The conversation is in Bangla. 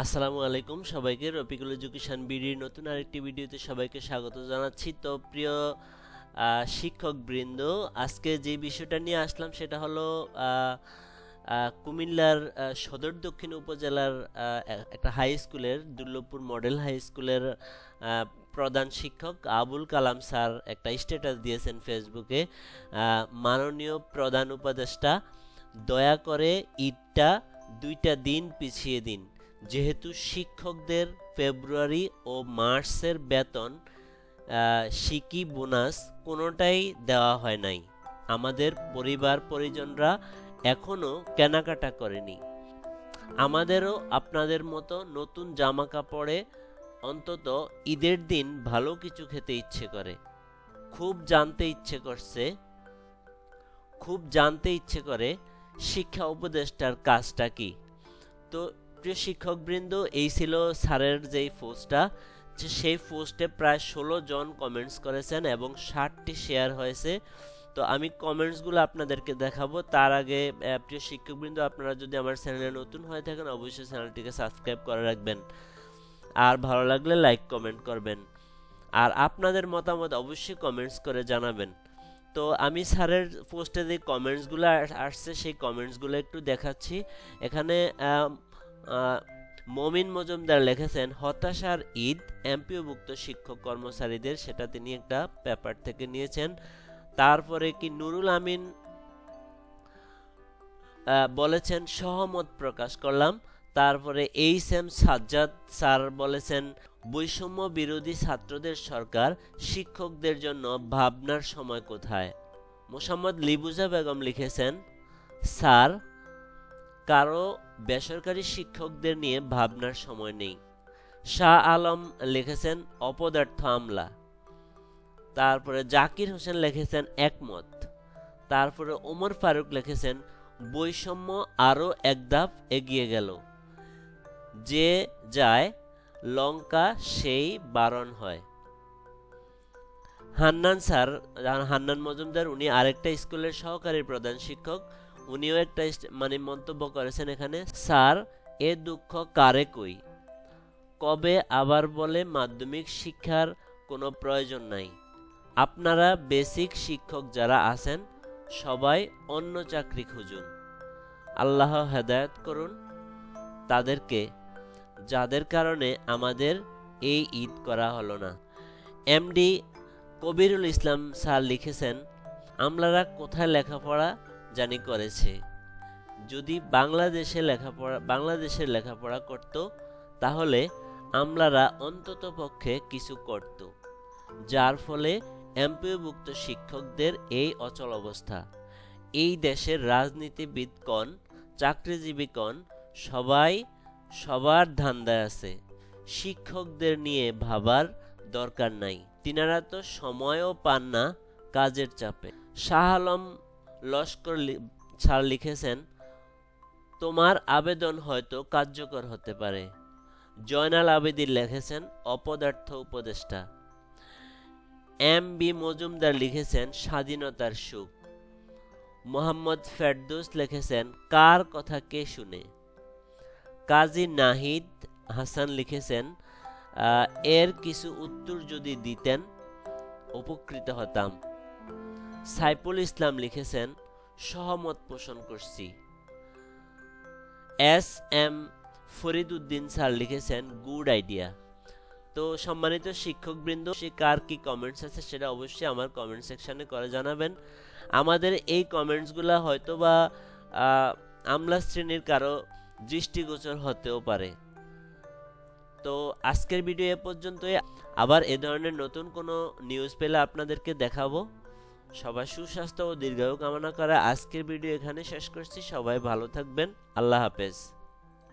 আসসালামু আলাইকুম সবাইকে রফিকুল এডুকেশন বিডির নতুন আরেকটি ভিডিওতে সবাইকে স্বাগত জানাচ্ছি। তো প্রিয় শিক্ষক বৃন্দ আজকে যে বিষয়টা নিয়ে আসলাম সেটা হলো কুমিল্লার সদর দক্ষিণ উপজেলার একটা হাই স্কুলের দুর্লভপুর মডেল হাই স্কুলের প্রধান শিক্ষক আবুল কালাম স্যার একটা স্ট্যাটাস দিয়েছেন ফেসবুকে মাননীয় প্রধান উপদেষ্টা, দয়া করে ঈদটা দুইটা দিন পিছিয়ে দিন। যেহেতু শিক্ষকদের ফেব্রুয়ারি ও মার্চের বেতন সিকি বোনাস কোনোটাই দেওয়া হয় নাই। আমাদের পরিবার পরিজনরা এখনও কেনাকাটা করেনি। আমাদেরও আপনাদের মতো নতুন জামা কাপড়ে অন্তত ঈদের দিন ভালো কিছু খেতে ইচ্ছে করে। খুব জানতে ইচ্ছে করছে, খুব জানতে ইচ্ছে করে শিক্ষা উপদেষ্টার কাজটা কি। তো প্রিয় শিক্ষকবৃন্দ, এই ছিল স্যারের যেই পোস্টটা। সেই পোস্টে প্রায় ষোলো জন কমেন্টস করেছেন এবং ষাটটি শেয়ার হয়েছে। তো আমি কমেন্টসগুলো আপনাদেরকে দেখাবো। তার আগে প্রিয় শিক্ষকবৃন্দ, আপনারা যদি আমার চ্যানেলে নতুন হয়ে থাকেন, অবশ্যই চ্যানেলটিকে সাবস্ক্রাইব করে রাখবেন। আর ভালো লাগলে লাইক কমেন্ট করবেন। আর আপনাদের মতামত অবশ্যই কমেন্টস করে জানাবেন। তো আমি স্যারের পোস্টে যে কমেন্টসগুলো আসছে, সেই কমেন্টসগুলো একটু দেখাচ্ছি। এখানে মমিন মজুমদার লিখেছেন, হতাশার ঈদ, এমপিওভুক্ত শিক্ষক কর্মচারীদের সেটা তিনি একটা পেপার থেকে নিয়েছেন। তারপরে কি নুরুল আমিন বলেছেন, সহমত প্রকাশ করলাম। তারপরে এইচ এম সাজ্জাদ স্যার বলেছেন, বৈষম্য বিরোধী ছাত্রদের সরকার শিক্ষকদের জন্য ভাবনার সময় কোথায়? মোসাম্মদ লিবুজা বেগম লিখেছেন, স্যার কারও বেসরকারি শিক্ষকদের নিয়ে ভাবনার সময় নেই। শাহ আলম লিখেছেন অপদার্থ আমলা। তারপরে জাকির হোসেন লিখেছেন একমত। তারপরে ওমর ফারুক লিখেছেন, বৈষম্য আরও এক ধাপ এগিয়ে গেল। যে যায়, লঙ্কা সেই বারণ হয়। হান্নান স্যার, হান্নান মজুমদার, উনি আরেকটা স্কুলের সহকারী প্রধান শিক্ষক। উনিও একটা মানে মন্তব্য করেছেন এখানে, স্যার, এ দুঃখ কারে কই? কবে আবার বলে মাধ্যমিক শিক্ষার কোনো প্রয়োজন নাই। আপনারা বেসিক শিক্ষক যারা আছেন, সবাই অন্য চাকরি খুঁজুন। আল্লাহ হেদায়ত করুন তাদেরকে, যাদের কারণে আমাদের এই ঈদ করা হলো না। এমডি কবিরুল ইসলাম স্যার লিখেছেন, আমলারা কোথায় লেখাপড়া জানি করেছে। যদি বাংলাদেশে লেখাপড়া, বাংলাদেশের লেখাপড়া করত, তাহলে আমলারা অন্তত পক্ষে কিছু করত, যার ফলে এমপিওভুক্ত শিক্ষকদের এই অচল অবস্থা। এই দেশের রাজনীতিবিদগণ, চাকরিজীবীগণ সবাই সবার ধান্দায় আছে। শিক্ষকদের নিয়ে ভাবার দরকার নাই। তিনারা তো সময়ও পান না কাজের চাপে। শাহ আলম লস্কর স্যার লিখেছেন, তোমার আবেদন হয়তো কার্যকর হতে পারে। জয়নাল আবেদিন লিখেছেন, অপদার্থ উপদেষ্টা। এম বি মজুমদার লিখেছেন, স্বাধীনতার সুখ। মোহাম্মদ ফেরদৌস লিখেছেন, কার কথা কে শুনে? কাজী নাহিদ হাসান লিখেছেন এর কিছু উত্তর যদি দিতেন, উপকৃত হতাম। সাইফুল ইসলাম লিখেছেন, সহমত পোষণ করছি। S M Farid Uddin sir লিখেছেন, গুড আইডিয়া। তো সম্মানিত শিক্ষকবৃন্দ, সে কার কি কমেন্টস আছে সেটা অবশ্যই আমার কমেন্ট সেকশনে করে জানাবেন। আমাদের এই কমেন্টসগুলো হয়তো বা আমলা শ্রেণির কারও দৃষ্টিগোচর হতেও পারে। তো আজকের ভিডিও এ পর্যন্তই। আবার এ ধরনের নতুন কোনো নিউজ পেলে আপনাদেরকে দেখাবো। সবার সুস্বাস্থ্য ও দীর্ঘায়ু কামনা করা আজকের ভিডিও এখানে শেষ করছি। সবাই ভালো থাকবেন। আল্লাহ হাফেজ।